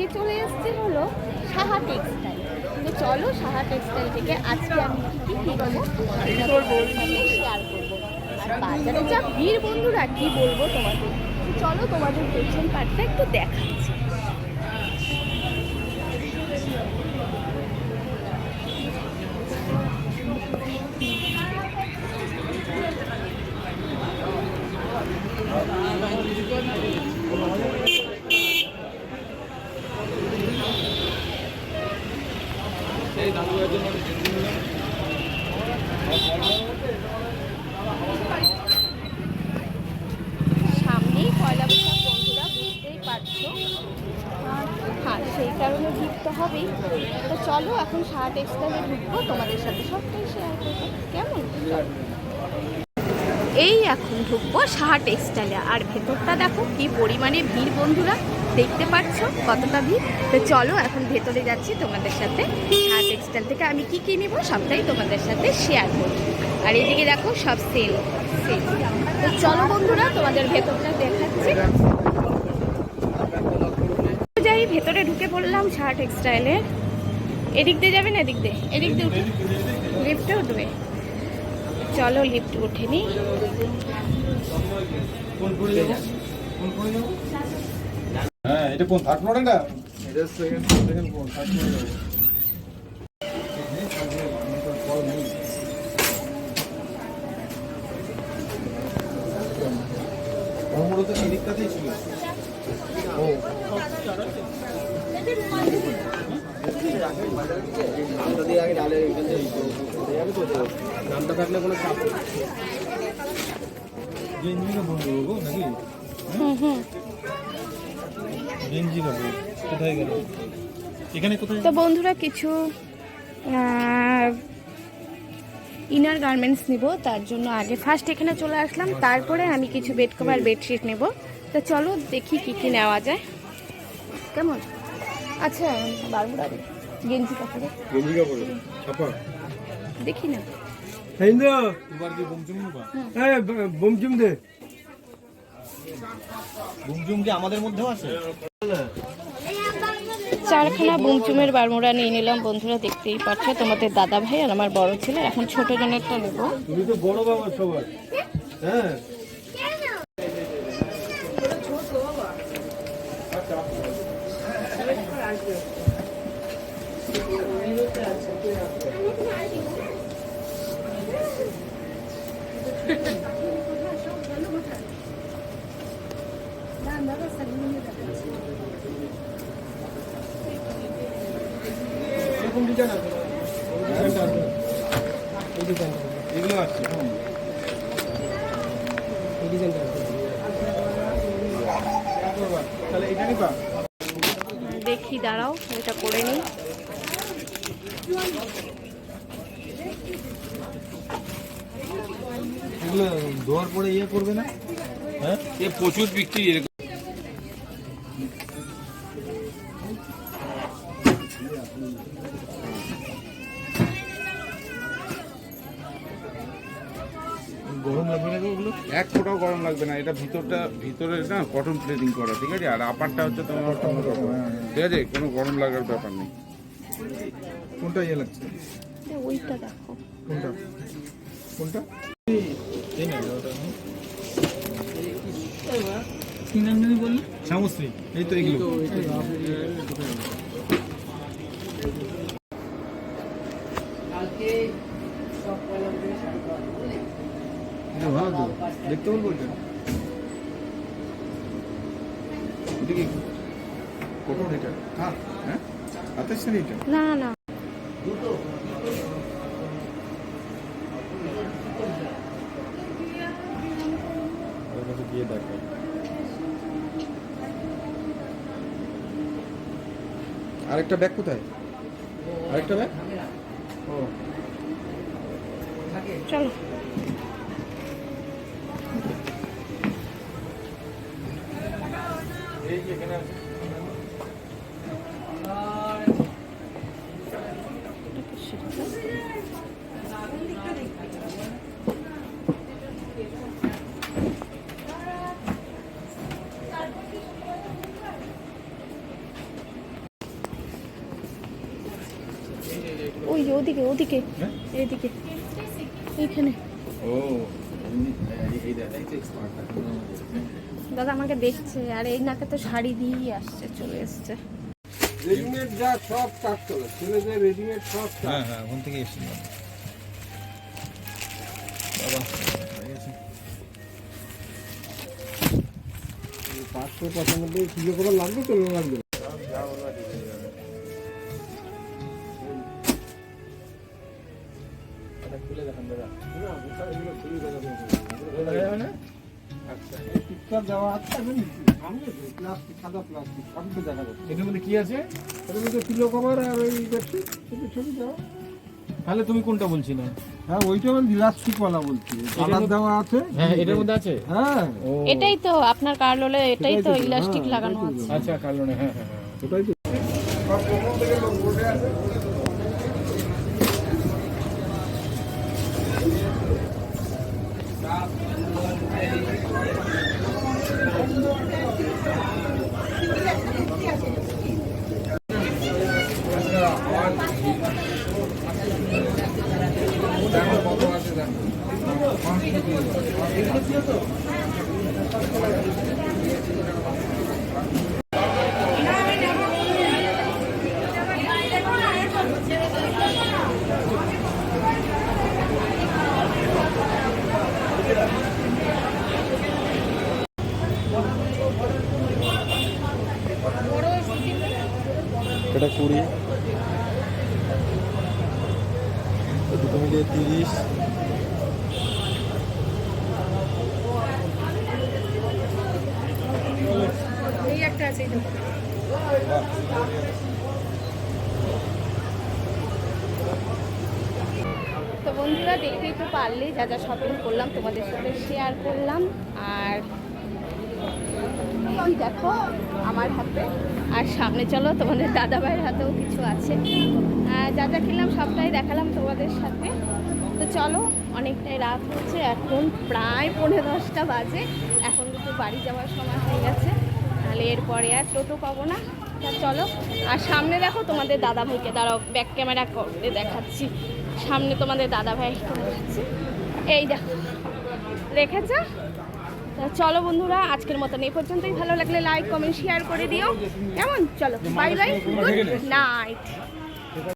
আজকে চলে এসছে হলো সাহা টেক্সটাইল তো চলো সাহা টেক্সটাইল থেকে আজকে আমি কি কী করব শেয়ার করব আর বাজারে যা ভিড় বন্ধুরা কি বলব তোমাদের চলো তোমাদের পেছন পাটটা একটু দেখাচ্ছি তো হবেই। তো চলো, এখন সাহা টেক্সটাইলে ঢুকবো, তোমাদের সাথে সবটাই শেয়ার করব। কেমন? এই এখন ঢুকবো সাহা টেক্সটাইলে আর ভেতরটা দেখো, কি পরিমাণে ভিড় বন্ধুরা। দেখতে পাচ্ছ কতটা ভিড়? তো চলো, এখন ভেতরে যাচ্ছি তোমাদের সাথে। সাহা টেক্সটাইল থেকে আমি কি কী নিব সবটাই তোমাদের সাথে শেয়ার করব। আর এদিকে দেখো সব সেল সেল তো চলো বন্ধুরা, তোমাদের ভেতরটা দেখাচ্ছি। ভেতরে ঢুকে পড়লাম সাহা টেক্সটাইলে এদিক দিয়ে যাবেন এদিক দিয়ে? এদিক দিয়ে উঠে লিফটে উঠবে। চলো লিফট উঠে নি হ্যাঁ এটা কোন থার্ড ফ্লোর এটা এটা second second phone third floor মূলত এই দিকটাতেই ছিল। ও নামটা থাকলে কোনো চাপ। গেঞ্জি নাকি গেঞ্জি কোথায় গেল এখানে কোথায় তো বন্ধুরা কিছু ইনার গার্মেন্টস নিব, তার জন্য আগে ফার্স্ট এখানে চলে আসলাম, তারপরে আমি কিছু বেড কভার বেডশিট নেব তো চলো দেখি কি কি নেওয়া যায়। কেমন? আচ্ছা বারমুড়া গেঞ্জি কাপড়ে। গেঞ্জি কাপড়? ছাপা? দেখি না। হিন্দু এবার কি বুমচুম নেবা? হ্যাঁ বমচুম দে। বুমচুম কি আমাদের মধ্যেও আছে? চারখানা বুমচুমের বারমুড়া নিয়ে নিলাম বন্ধুরা দেখতেই পাচ্ছ তোমাদের দাদা ভাই আর আমার বড় ছেলে এখন ছোট জনেরটা নেব। তুমি তো বড় বাবা সবার হ্যাঁ। এরকম দেখি দাঁড়াও এটা করে নিই। এগুলো ধোয়ার পরে ইয়ে করবে না? হ্যাঁ? এ প্রচুর বিক্রি এরকম। গরম লাগবে না ওগুলো? এক ফোটাও গরম লাগবে না এটা ভিতরটা ভিতরে না কটন প্লেটিং করা ঠিক আছে? আর আপারটা হচ্ছে তোমার ঠিক আছে কোনো গরম লাগার ব্যাপার নেই। কোনটা ইয়ে লাগছে? ওইটা দেখো। কোনটা? কোনটা? এই তো এগুলো। ভালো দেখতে বলব এটা? হ্যাঁ হ্যাঁ? হাতের শাড়ি এটা? না না। গিয়ে আরেকটা ব্যাগ কোথায়? আরেকটা ব্যাগ? ও। চলো। এই যে এখানে আছে। ওদিকে ওদিকে হ্যাঁ? এদিকে এইখানে। ও দাদা আমাকে দেখছে আর এই নাকে তো শাড়ি দিয়েই আসছে চলে এসছে। রেডিমেড যা সব কাজ চলে ছেলেদের রেডিমেড সব হ্যাঁ হ্যাঁ ওখান থেকে বাবা পাঁচশো পঁচানব্বই কিলো করে লাগবে তো লাগবে। তাহলে তুমি কোনটা বলছিলে? হ্যাঁ ওইটা আমি ইলাস্টিক ওয়ালা বলছি কালার দেওয়া আছে হ্যাঁ এটার মধ্যে আছে? হ্যাঁ। এটাই তো আপনার কার্লোলে এটাই তো ইলাস্টিক হ্যাঁ, লাগানো আছে। আচ্ছা কারণে হ্যাঁ হ্যাঁ হ্যাঁ। ওটাই তো। এটা কুড়ি দুটো মিলিয়ে তিরিশ। তো বন্ধুরা, দেখতেই তো পারলে, যা যা শপিং করলাম, তোমাদের সাথে শেয়ার করলাম। আর দেখো, আমার হাতে। আর সামনে চলো, তোমাদের দাদা ভাইয়ের হাতেও কিছু আছে। যা যা কিনলাম সবটাই দেখালাম তোমাদের সাথে। তো চলো, অনেকটাই রাত হচ্ছে, এখন প্রায় পৌনে দশটা বাজে। এখন কিন্তু বাড়ি যাওয়ার সময় হয়ে গেছে। তাহলে এরপরে আর টোটো পাবো না। তা চলো, আর সামনে দেখো তোমাদের দাদা ভাইকে দাঁড়াও ব্যাক ক্যামেরা করে দেখাচ্ছি। সামনে তোমাদের দাদা ভাইকে দেখাচ্ছি এই দেখো, রেখেছ? চলো বন্ধুরা, আজকের মতন এই পর্যন্তই। ভালো লাগলে লাইক কমেন্ট শেয়ার করে দিও। কেমন? চলো বাই বাই গুড নাইট